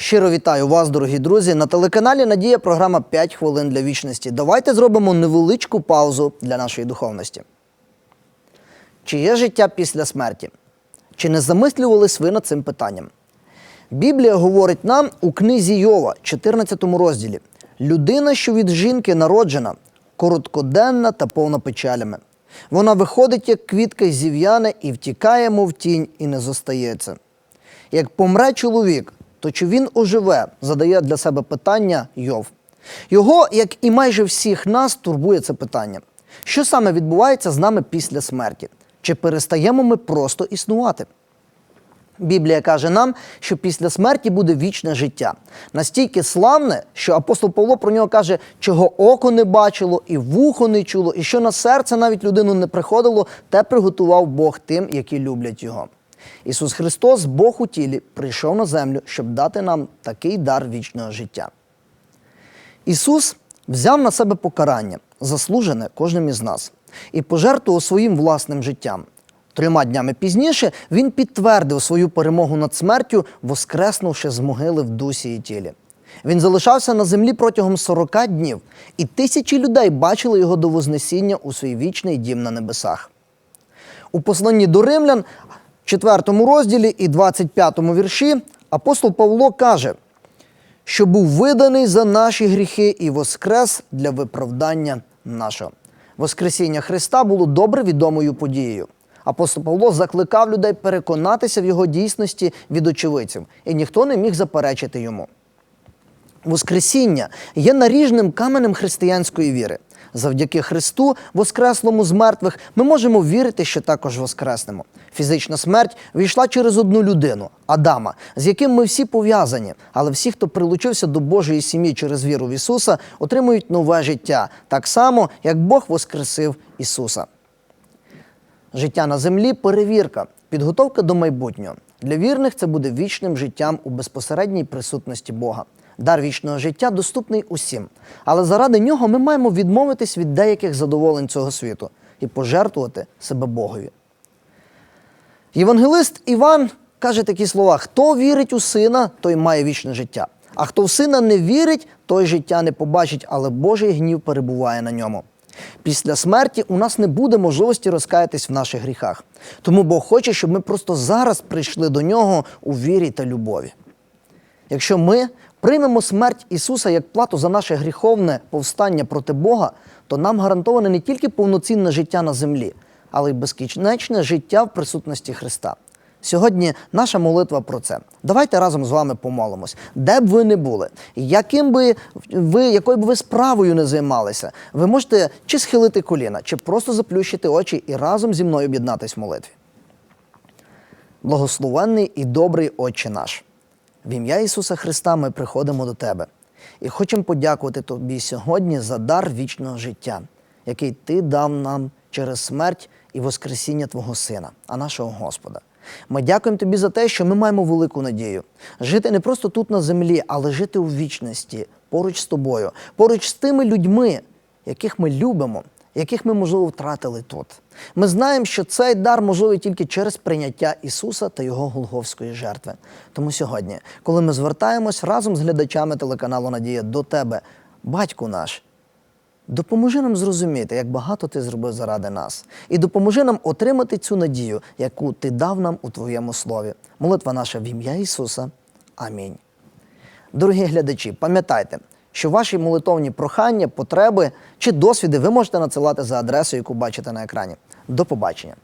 Щиро вітаю вас, дорогі друзі. На телеканалі Надія програма «5 хвилин для вічності. Давайте зробимо невеличку паузу для нашої духовності. Чи є життя після смерті? Чи не замислювались ви над цим питанням? Біблія говорить нам у книзі Йова, 14 розділі: людина, що від жінки народжена, короткоденна та повна печалями. Вона виходить, як квітка зів'яне, і втікає, мов тінь, і не зостається. Як помре чоловік, то чи він оживе, задає для себе питання Йов. Його, як і майже всіх нас, турбує це питання. Що саме відбувається з нами після смерті? Чи перестаємо ми просто існувати? Біблія каже нам, що після смерті буде вічне життя. Настільки славне, що апостол Павло про нього каже, чого око не бачило, і вухо не чуло, і що на серце навіть людину не приходило, те приготував Бог тим, які люблять його. Ісус Христос, Бог у тілі, прийшов на землю, щоб дати нам такий дар вічного життя. Ісус взяв на себе покарання, заслужене кожним із нас, і пожертвував своїм власним життям. Трьома днями пізніше він підтвердив свою перемогу над смертю, воскреснувши з могили в дусі і тілі. Він залишався на землі протягом 40 днів, і тисячі людей бачили його до Вознесіння у свій вічний дім на небесах. У посланні до римлян, 4 розділі і 25 вірші, апостол Павло каже, що був виданий за наші гріхи і воскрес для виправдання нашого. Воскресіння Христа було добре відомою подією. Апостол Павло закликав людей переконатися в його дійсності від очевидців, і ніхто не міг заперечити йому. Воскресіння є наріжним каменем християнської віри. Завдяки Христу, воскреслому з мертвих, ми можемо вірити, що також воскреснемо. Фізична смерть війшла через одну людину Адама, з яким ми всі пов'язані. Але всі, хто прилучився до Божої сім'ї через віру в Ісуса, отримують нове життя, так само, як Бог воскресив Ісуса. Життя на землі перевірка, підготовка до майбутнього. Для вірних це буде вічним життям у безпосередній присутності Бога. Дар вічного життя доступний усім. Але заради нього ми маємо відмовитись від деяких задоволень цього світу і пожертвувати себе Богові. Євангелист Іван каже такі слова: хто вірить у сина, той має вічне життя. А хто в сина не вірить, той життя не побачить, але Божий гнів перебуває на ньому. Після смерті у нас не буде можливості розкаятись в наших гріхах. Тому Бог хоче, щоб ми просто зараз прийшли до нього у вірі та любові. Якщо ми приймемо смерть Ісуса як плату за наше гріховне повстання проти Бога, то нам гарантоване не тільки повноцінне життя на землі, але й безкінечне життя в присутності Христа. Сьогодні наша молитва про це. Давайте разом з вами помолимось. Де б ви не були, яким би ви, якою б ви справою не займалися, ви можете чи схилити коліна, чи просто заплющити очі і разом зі мною об'єднатись в молитві. Благословенний і добрий Отче наш. В ім'я Ісуса Христа ми приходимо до Тебе і хочемо подякувати Тобі сьогодні за дар вічного життя, який Ти дав нам через смерть і Воскресіння Твого Сина, а нашого Господа. Ми дякуємо Тобі за те, що ми маємо велику надію жити не просто тут на землі, але жити у вічності поруч з тобою, поруч з тими людьми, яких ми любимо, яких ми, можливо, втратили тут. Ми знаємо, що цей дар можливий тільки через прийняття Ісуса та Його Голговської жертви. Тому сьогодні, коли ми звертаємось разом з глядачами телеканалу Надія до Тебе, батьку наш. Допоможи нам зрозуміти, як багато ти зробив заради нас, і допоможи нам отримати цю надію, яку ти дав нам у Твоєму слові. Молитва наша в ім'я Ісуса. Амінь. Дорогі глядачі, пам'ятайте, що ваші молитовні прохання, потреби чи досвіди ви можете надсилати за адресою, яку бачите на екрані. До побачення.